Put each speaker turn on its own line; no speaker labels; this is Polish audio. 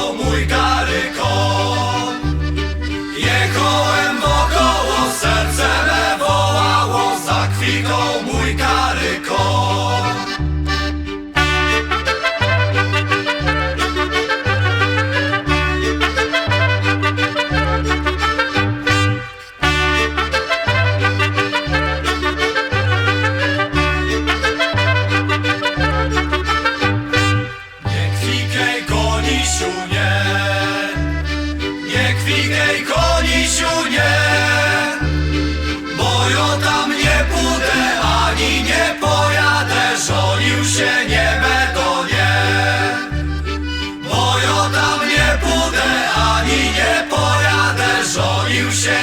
muito muita nie. Bo ja tam nie ani nie się nie będę nie. Bo ja tam nie pójdę ani nie pojadę Żonił się